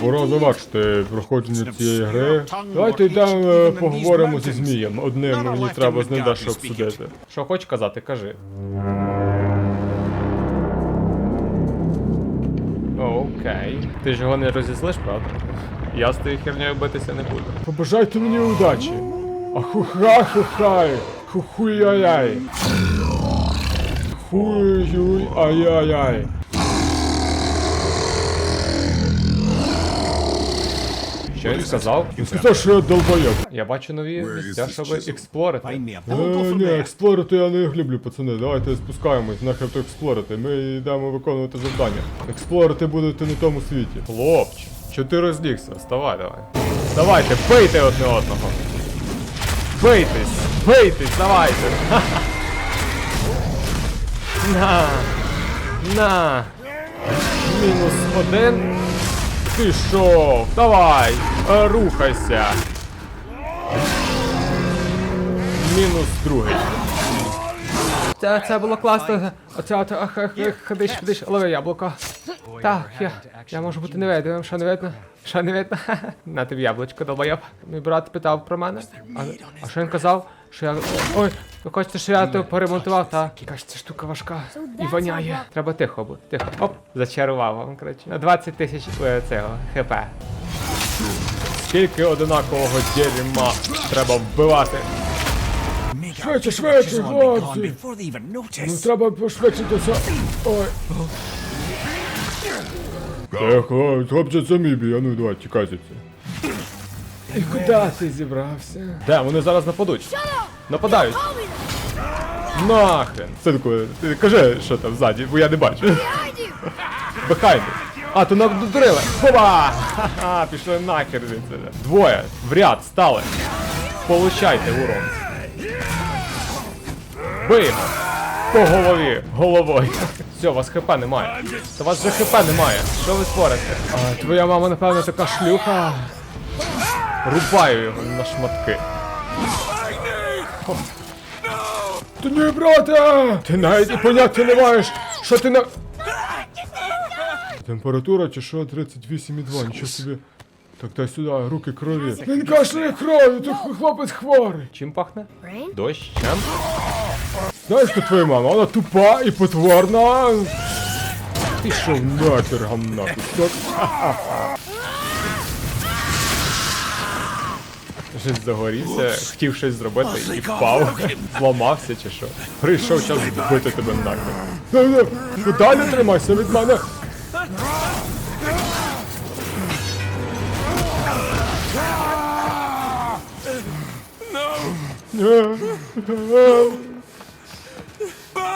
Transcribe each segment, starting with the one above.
Пора завершити проходження цієї гри. Давайте йдемо поговоримо зі змієм. Одним мені треба з ним дещо обсудити. Що хочеш казати, кажи. Окей. Ти ж його не розізлиш, правда? Я з тією хернею битися не буду. Побажайте мені удачі. Ахуха-хухай. Хухуй-яй-яй. Хуй-юй-ай-яй-яй. Що він сказав? Він сказав, що я долбойоб. Я бачу нові місця, щоб експлорити. Е, ні, експлорити я не люблю, пацани. Давайте спускаємось, нахер то експлорити. Ми йдемо виконувати завдання. Експлорити будете не в тому світі. Хлопче, що ти розлігся? Вставай, давай. Давайте, бийте одне одного. Бийтесь, бийтесь, давайте. На. На. Мінус один. Пішов. Давай. Рухайся. Мінус другий. Це, це було класно. Оце, ходиш, ходиш, лови яблуко. Так, я, я можу бути невидимим, що не видно? Що не видно? На тобі яблучко, долбоєб. Мій брат питав про мене. А, а що він казав? Що я. Ой, ви хочете, що я то поремонтував? Та якась ця штука важка і воняє. Треба тихо бути. Тихо. Оп, зачарував вам, коротше. На 20 тисяч е, цього хп. Скільки одинакового дерьма треба вбивати? Швидше, швидше, хлопці! Ну треба пошвидшитися. Ой. Тихо, хлопче, це мій бій, а ну давай, тікай звідси. І куди ти зібрався? Де, вони зараз нападуть. Нападають. Нахрен. Синку, ти кажи, що там ззаді, бо я не бачу. Бехайди. А, то нам додурили. Хоба! Ха-ха, пішли нахер звідси. Двоє, в ряд, стали. Получайте урон. Биємо. По голові, головою. Все, у вас хп немає. Та вас вже хп немає. Що ви творите? А, твоя мама, напевно, така шлюха. Рубаю його на шматки. Ти ні, брате! Ти навіть і поняття не маєш, що ти на. Температура чи що 38,2, нічого собі. Так дай сюди, руки крові. Він кашляє кров'ю, ти хлопець хворий. Чим пахне? Дощем. Знаєш, хто твоя мама? Вона тупа і потворна. Пішов нахер гамна. Щось загорівся, хотів щось зробити і впав. Зламався чи що. Прийшов час вбити тебе нахер. Ну, Далі тримайся від мене.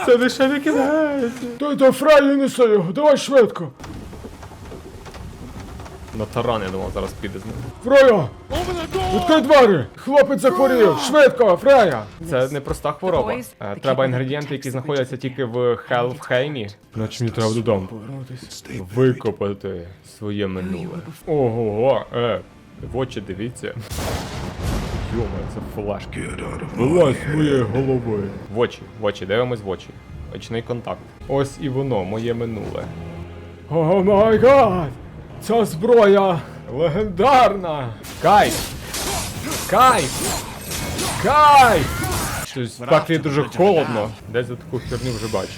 Це лише не кінець. То, то фраю неси його, давай швидко. На таран, я думав, зараз піде з ним. Фрея! Відкрий двері! Хлопець захворів! Швидко, Фрея! Це не проста хвороба. Е, Треба інгредієнти, які знаходяться тільки в Хелфхеймі. Наче мені треба додому. Викопати своє минуле. Ого, е, в очі дивіться. Йома, це флешки. Вилазь з моєї голови. В очі, в очі, дивимось в очі. Очний контакт. Ось і воно, моє минуле. О май гад! Ця зброя легендарна! Кайф! Кайф! Кайф! Щось в пеклі дуже холодно. Десь я таку херню вже бачу.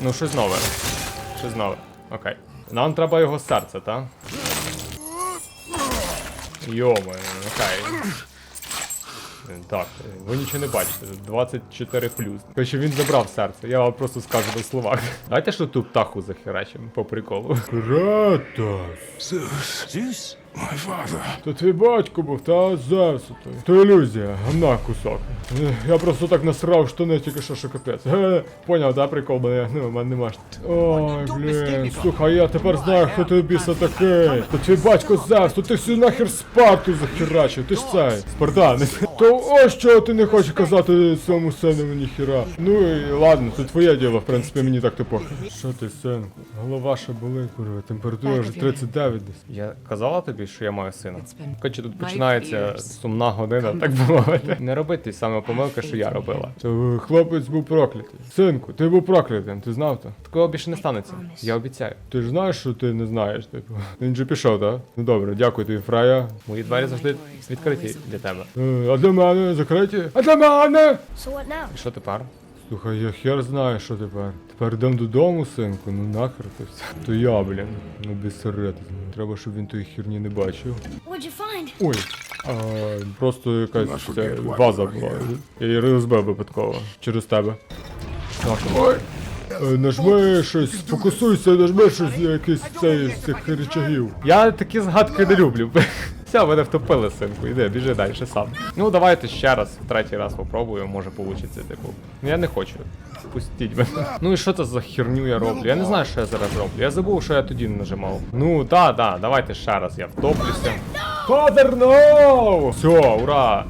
Ну, щось нове. Щось нове. Окей. Нам треба його серце, так? Йома, окей. Так, ви нічого не бачите, 24 плюс. Короче, він забрав серце, я вам просто скажу на словах. Давайте ж ту птаху захерачимо, по приколу. Кратос. То твій батько був, та Зевс той. То ілюзія, гамна кусок. Я просто так насрав штани тільки що, що капець. Поняв, да, прикол, мене, ну, в мене нема. Ой, блін, слухай, я тепер знаю, хто ти біса такий. То твій батько Зевс, то ти всю нахер Спарту захерачив, ти ж цей. Спартан. То ось чого ти не хочеш казати своєму сину ніхіра. Ну і ладно, це твоє діло, в принципі, мені так то похуй. Що ти, синку? Голова ще болить, курва, температура вже 39 десь. Я казала тобі, що я маю сина. Короче, тут починається сумна година, так би мовити. Не роби ті саме помилки, що я робила. Це хлопець був проклятий. Синку, ти був проклятим, ти знав то? Такого більше не станеться. Я обіцяю. Ти ж знаєш, що ти не знаєш, типу. Він же пішов, так? Ну добре, дякую тобі, Фрая. Мої двері завжди відкриті для тебе. Е, А для мене закриті? А для мене! So what now? І що тепер? Слухай, я хер знаю, що тепер. Тепер йдемо додому, синку, ну нахер то все. То я, блін, ну без. Треба, щоб він тої херні не бачив. What'd you find? Ой, а, просто якась це, ваза була. Я її розбив випадково. Через тебе. Так, ой. Е, Нажми щось, фокусуйся, нажми щось якийсь цей з цих речагів. Я такі згадки не люблю. Все, мене втопили, синку, іди, біжи далі сам. Ну давайте ще раз, в третій раз попробую, може получиться, типу. Ну я не хочу. Пустіть мене. Ну і що це за херню я роблю? Я не знаю, що я зараз роблю. Я забув, що я тоді не нажимав. Ну, да, да, давайте ще раз, я втоплюся. No! Все, ура!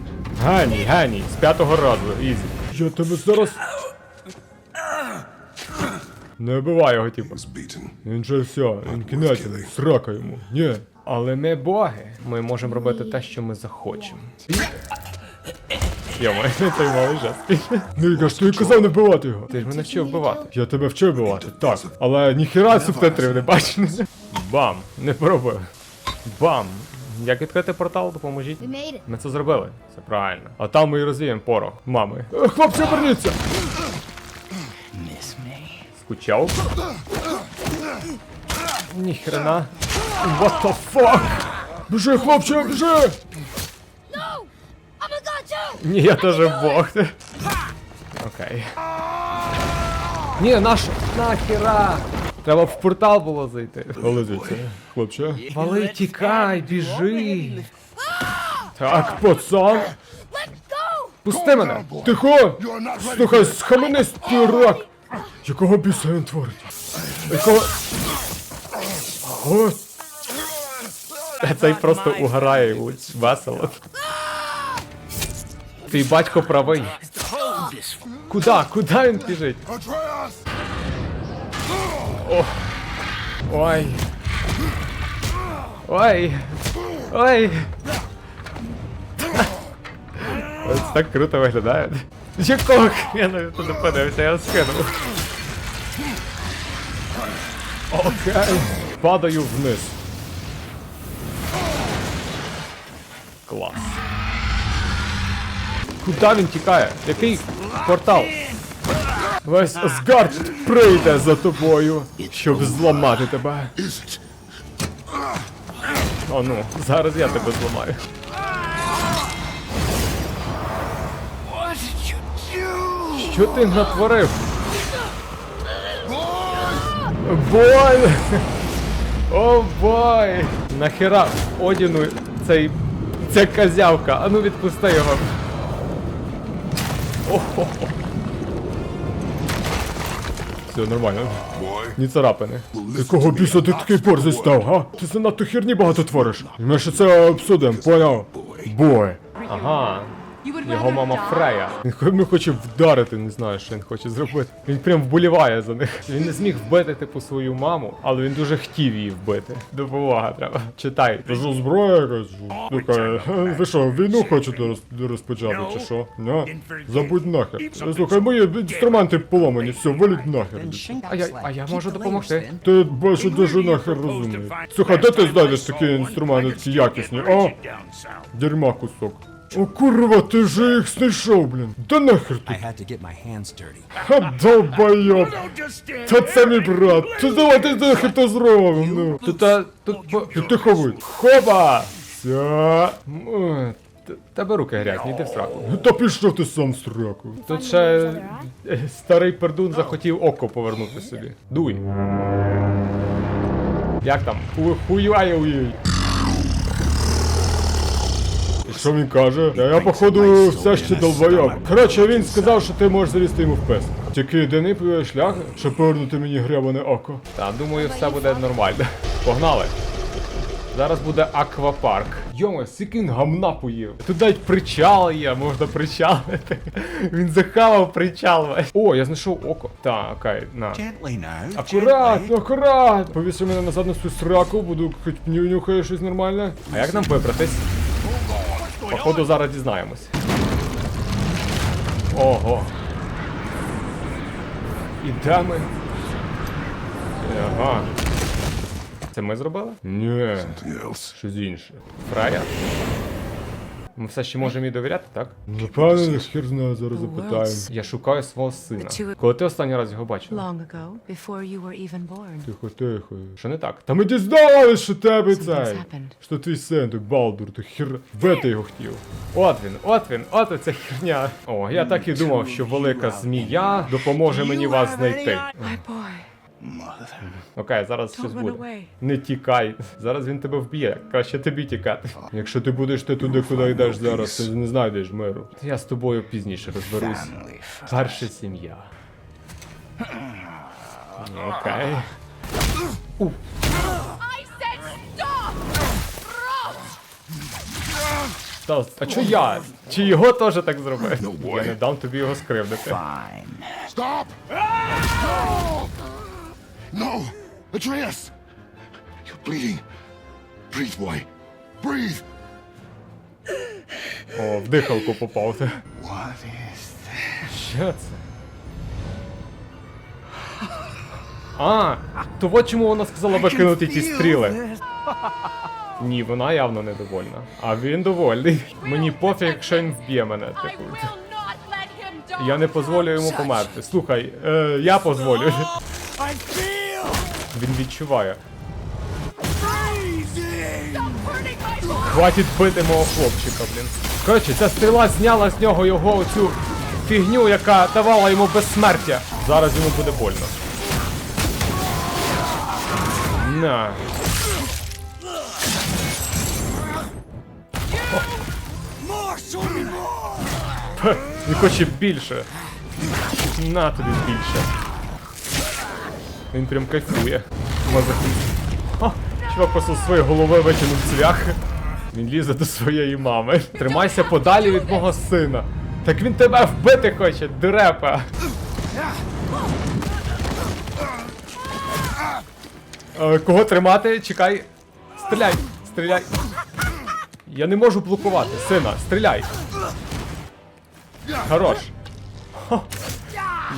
Геній, геній, з п'ятого разу, ізі. Я тебе зараз. Не вбивай його, типу. Він же все, він кінець, срака йому. Ні. Але ми боги. Ми можемо робити те, що ми захочемо. Йома, той малий жест. Ну і кажеш, ти казав не вбивати його. Ти ж мене вчив вбивати. Я тебе вчив вбивати, так. Але ніхіра субтитрів не бачиш. Бам! Не пробую. Бам! Як відкрити портал, допоможіть. Ми це зробили. Це правильно. А там ми і розвіємо порох. Мами. Е, Хлопці, верніться! Скучав? Ніхрена. What the fuck? Біжи, хлопче, біжи! Ні, я теж бог. Окей. Ні, наш нахіра! Треба в портал було зайти. Звідси, хлопче. Вали, тікай, біжи. Так, пацан. Пусти мене! Тихо! Слухай, схаменись, ти рак! Якого біса він творить? Якого... О! Цей просто угорає весело. Твій батько правий. Куда? Куда він біжить? Atreus! Ой. Ой. Ой. Ось так круто виглядає. Якого хрена він туди подивився, я скинув. Окей. Падаю вниз. Куда він тікає? Який портал? Весь Асгард прийде за тобою, щоб зламати тебе. О ну, зараз я тебе зламаю. Що ти натворив? Бой! О бой! Нахера Одіну цей. Ця козявка, а ну відпусти його. Охо. Все нормально. Ні царапини. Якого біса ти такий борзий став, га? Ти занадто херні багато твориш. Ми ще це обсудимо, поняв? Бой. Ага. Його мама Фрея. Він хо- хоче вдарити, не знаю, що він хоче зробити. Він прям вболіває за них. Він не зміг вбити, типу, свою маму, але він дуже хотів її вбити. Допомога треба. Читай. Це ж зброя якась. Слухай, ви що, війну хочете роз- розпочати, чи що? Ні? Забудь нахер. Слухай, мої інструменти поломані, все, валіть нахер. А я, а я можу допомогти. Ти бачу дуже нахер розумний. Слухай, де ти знайдеш такі інструменти, якісні? О, дерьма кусок. О, курва, ти вже їх знайшов, блін. Да нахер ти? Ха, долбойоб. Та це мій брат. Та давайте нахер то зробимо, ну. Тут, а, тут, по... Ти тихо будь. Хоба! Все. М, т- Тебе руки грязні, йди в сраку. Та пішов ти сам в сраку. Тут ще е, старий пердун захотів око повернути собі. Дуй. Як там? Ху- що він каже? Та я походу все ще долбойоб. Коротше, він сказав, що ти можеш залізти йому в пес. Тільки єдиний е, шлях, щоб повернути мені гребане око. Та думаю, все буде нормально. Погнали. Зараз буде аквапарк. Йома, скільки він гамна поїв. Тут навіть причал є, можна причалити. Він захавав причал весь. О, я знайшов око. Так, окей, на. Gently now. Акуратно, акуратно. Повіси мене назад на свою сраку, буду хоч ню- нюхаю щось нормальне. А як нам вибратись? Походу зараз дізнаємось. Ого. І де ми? Ага. Це ми зробили? Ні. Щось інше. Фрея? Ми все ще можемо їй довіряти, так? Напевно, хер знає, зараз запитаємо. Я шукаю свого сина. Коли ти останній раз його бачила? Long ago, before you were even born. Тихо, тихо. Що не так? Та ми дізналися, що тебе цей. happened. Що твій син, той Балдур, то хер вбити його хотів. От він, от він, от оця херня. О, я так і думав, що велика змія допоможе мені вас знайти. My boy, Окей, зараз щось буде. Не тікай. Зараз він тебе вб'є. Краще тобі тікати. Якщо ти будеш ти туди, куди йдеш зараз, ти не знайдеш миру. Я з тобою пізніше розберусь. Перша сім'я. Окей. I said! Та, а чо я? Чи його теж так зробив? Я не дам тобі його скривдити. Fine. Stop! No! Atreus! You're bleeding. Breathe, boy. Breathe! О, в дихалку попав ти. What is Що це? А, то от чому вона сказала викинути ті стріли. Ні, вона явно недовольна. А він довольний. Мені пофіг, якщо він вб'є мене. Типу. will not let him die! Я не дозволю йому померти. Слухай, е, я дозволю. Він відчуває. Хватить бити мого хлопчика, блін. Коротше, ця стріла зняла з нього його оцю фігню, яка давала йому безсмертя. Зараз йому буде больно. На. Він хоче більше. На тобі більше. Він прям кайфує. Мазохист. Чувак просто з своєї голови витягнув цвях. Він лізе до своєї мами. Тримайся подалі від мого сина. Так він тебе вбити хоче, дурепа. Е, Кого тримати? Чекай. Стріляй! Стріляй! Я не можу блокувати, сина, стріляй! Хорош!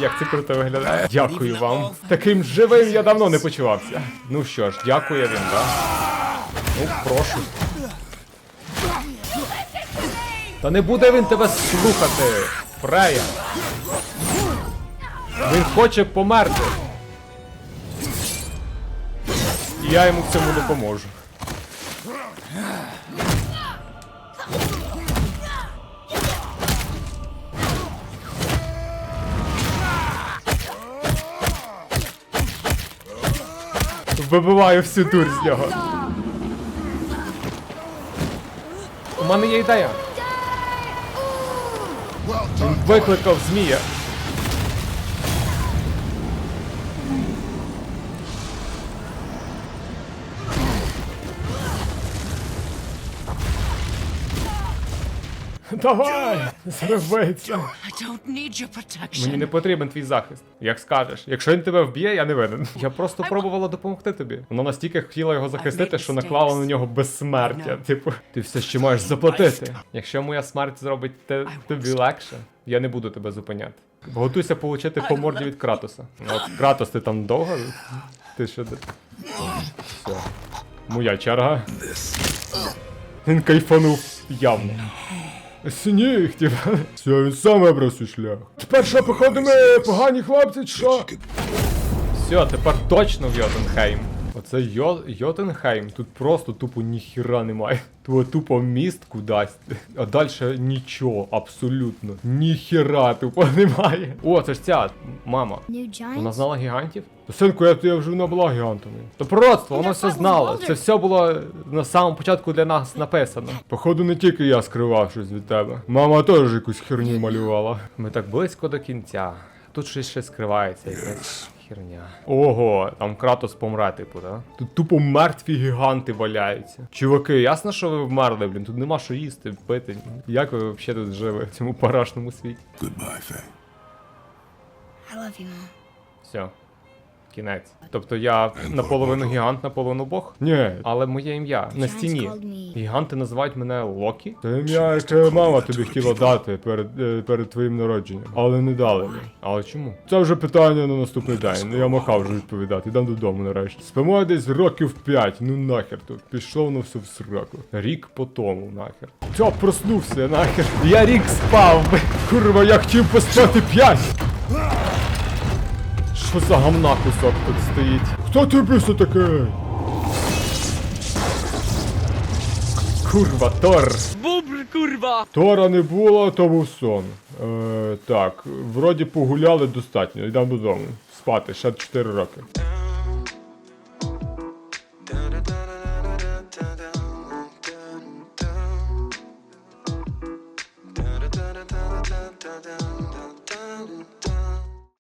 Як це круто виглядає. Дякую вам. Таким живим я давно не почувався. Ну що ж, дякує він, да? Ну, прошу. Та не буде він тебе слухати, Фрея. Він хоче померти. І я йому в цьому допоможу. Вибиваю всю дурь з нього. У мене є ідея. Викликав змія. Давай! Зроби це! I don't need your protection. Мені не потрібен твій захист. Як скажеш. Якщо він тебе вб'є, я не винен. Я просто пробувала допомогти тобі. Вона настільки хотіла його захистити, що наклала на нього безсмертя. Типу, ти все ще маєш заплатити. Якщо моя смерть зробить те, тобі легше, я не буду тебе зупиняти. Готуйся получити по морді від Кратоса. От Кратос, ти там довго? Ти що де? Все. Моя черга. Він кайфанув явно. Сніг, типа. Все, він сам вибрав свій шлях. Тепер що, походу, ми погані хлопці, що? Все, тепер точно в Йотунхейм. Оце Йо... Йотунхейм. Тут просто тупо ніхіра немає. Тут тупо міст кудись. А далі нічого, абсолютно. Ніхіра тупо немає. О, це ж ця мама. Вона знала гігантів? Синку, я, я вже не була гігантами. То пророцтво, вона все знала. Це все було на самому початку для нас написано. Походу, не тільки я скривав щось від тебе. Мама теж якусь херню малювала. Ми так близько до кінця. Тут щось ще скривається. Якась херня. Ого, там Кратос помре, типу, да? Тут тупо мертві гіганти валяються. Чуваки, ясно, що ви вмерли, блін. Тут нема що їсти, пити. Як ви взагалі тут жили в цьому парашному світі? Goodbye, Faye. I love you, Mom. Все. Кінець. Тобто я наполовину гігант, наполовину бог? Ні, Але моє ім'я на стіні. Гіганти називають мене Локі. це ім'я, яке мама тобі хотіла дати перед, е, перед твоїм народженням, але не дали. мені. Але чому? Це вже питання на наступний день. Ну я махав вже відповідати. Йдемо додому нарешті. Спимо десь років 5. Ну нахер тут. Пішло воно все в сраку. Рік по тому, нахер. Все, проснувся, нахер. Я рік спав. Курва, я хотів поспати 5. Що за гамна кусок тут стоїть? Хто ти все такий? Курва, Тор. Тора не було, то був сон. Е, так, вроді погуляли достатньо. Йдемо додому. Спати, ще 4 роки.